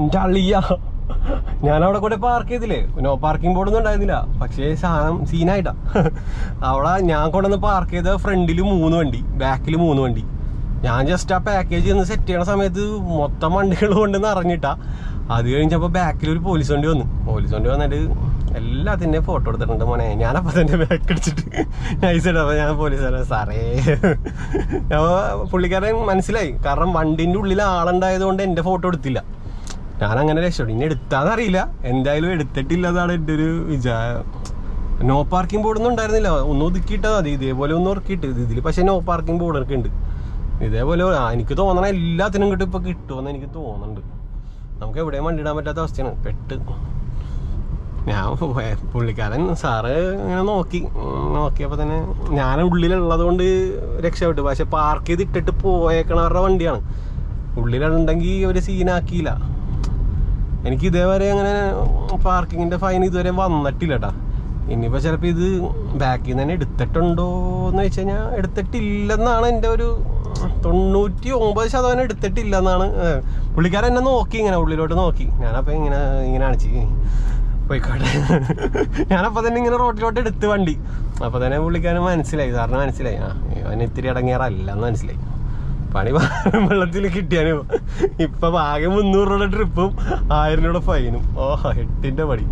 എന്റെ ഞാൻ അവിടെ കൂടെ പാർക്ക് ചെയ്തില്ലേ? നോ പാർക്കിംഗ് ബോർഡ് ഒന്നും ഉണ്ടായിരുന്നില്ല. പക്ഷേ സാധനം സീനായിട്ടാ അവിടെ ഞാൻ കൊണ്ടുവന്ന് പാർക്ക് ചെയ്ത ഫ്രണ്ടിൽ മൂന്ന് വണ്ടി ബാക്കിൽ മൂന്ന് വണ്ടി. ഞാൻ ജസ്റ്റ് ആ പാക്കേജ് ഒന്ന് സെറ്റ് ചെയ്യണ സമയത്ത് മൊത്തം വണ്ടികൾ കൊണ്ട് നിറഞ്ഞിട്ടാ അത് കഴിഞ്ഞപ്പോൾ ബാക്കിൽ ഒരു പോലീസ് വണ്ടി വന്നു. പോലീസ് വണ്ടി വന്നിട്ട് എല്ലാത്തിന്റെയും ഫോട്ടോ എടുത്തിട്ടുണ്ട് മോനെ. ഞാനപ്പോൾ തന്നെ ബാക്ക് അടിച്ചിട്ട് നൈസായിട്ട് അപ്പോൾ ഞാൻ പോലീസുകാരൻ സാറേ. പുള്ളിക്കാരൻ മനസ്സിലായി. കാരണം വണ്ടിന്റെ ഉള്ളിൽ ആളുണ്ടായത് കൊണ്ട് എന്റെ ഫോട്ടോ എടുത്തില്ല. ഞാൻ അങ്ങനെ രക്ഷപ്പെട്ടു ഇനി എടുത്താന്നറിയില്ല എന്തായാലും എടുത്തിട്ടില്ലാതാണ് എന്റെ ഒരു വിചാരം. നോ പാർക്കിംഗ് ബോർഡൊന്നും ഉണ്ടായിരുന്നില്ല. ഒന്ന് ഒതുക്കിയിട്ടാ മതി. ഇതേപോലെ ഒന്ന് ഉറക്കിയിട്ട് ഇതിൽ പക്ഷേ നോ പാർക്കിംഗ് ബോർഡൊക്കെ ഉണ്ട്. ഇതേപോലെ എനിക്ക് തോന്നണ എല്ലാത്തിനും കിട്ടും ഇപ്പൊ കിട്ടുമെന്ന് എനിക്ക് തോന്നുന്നുണ്ട് നമുക്ക് എവിടെയും വണ്ടി ഇടാൻ പറ്റാത്ത അവസ്ഥയാണ്. പെട്ട്. ഞാൻ പുള്ളിക്കാരൻ സാറ് ഇങ്ങനെ നോക്കി. നോക്കിയപ്പോൾ തന്നെ ഞാൻ ഉള്ളിലുള്ളത് കൊണ്ട് രക്ഷപ്പെട്ടു. പക്ഷെ പാർക്ക് ചെയ്ത് ഇട്ടിട്ട് പോയേക്കണവരുടെ വണ്ടിയാണ്. ഉള്ളിലുണ്ടെങ്കിൽ ഒരു സീനാക്കിയില്ല എനിക്ക് ഇതേവരെ അങ്ങനെ പാർക്കിങ്ങിന്റെ ഫൈൻ ഇതുവരെ വന്നിട്ടില്ല കേട്ടാ ഇനിയിപ്പോൾ ചിലപ്പോൾ ഇത് ബാക്കിൽ നിന്ന് തന്നെ എടുത്തിട്ടുണ്ടോ എന്ന് വെച്ച് കഴിഞ്ഞാൽ എടുത്തിട്ടില്ലെന്നാണ് എന്റെ ഒരു തൊണ്ണൂറ്റി ഒമ്പത് ശതമാനം എടുത്തിട്ടില്ലെന്നാണ് എന്നാണ് പുള്ളിക്കാരൻ എന്നെ നോക്കി ഇങ്ങനെ ഉള്ളിലോട്ട് നോക്കി. ഞാനപ്പോൾ ഇങ്ങനെ ഇങ്ങനെ കാണിച്ച്. പോയിക്കോട്ടെ. ഞാനപ്പോൾ തന്നെ ഇങ്ങനെ റോട്ടിലോട്ട് എടുത്ത് വണ്ടി. അപ്പോൾ തന്നെ പുള്ളിക്കാരൻ മനസ്സിലായി. സാറിന് മനസ്സിലായി. ആ അവൻ ഇത്തിരി അടങ്ങിയാറല്ല എന്ന് മനസ്സിലായി. പണി വെള്ളത്തിൽ കിട്ടിയാനോ ഇപ്പൊ ആകെ മുന്നൂറ് രൂപയുടെ ട്രിപ്പും ആയിരം രൂപയുടെ ഫൈനും ഓ എട്ടിന്റെ പണി.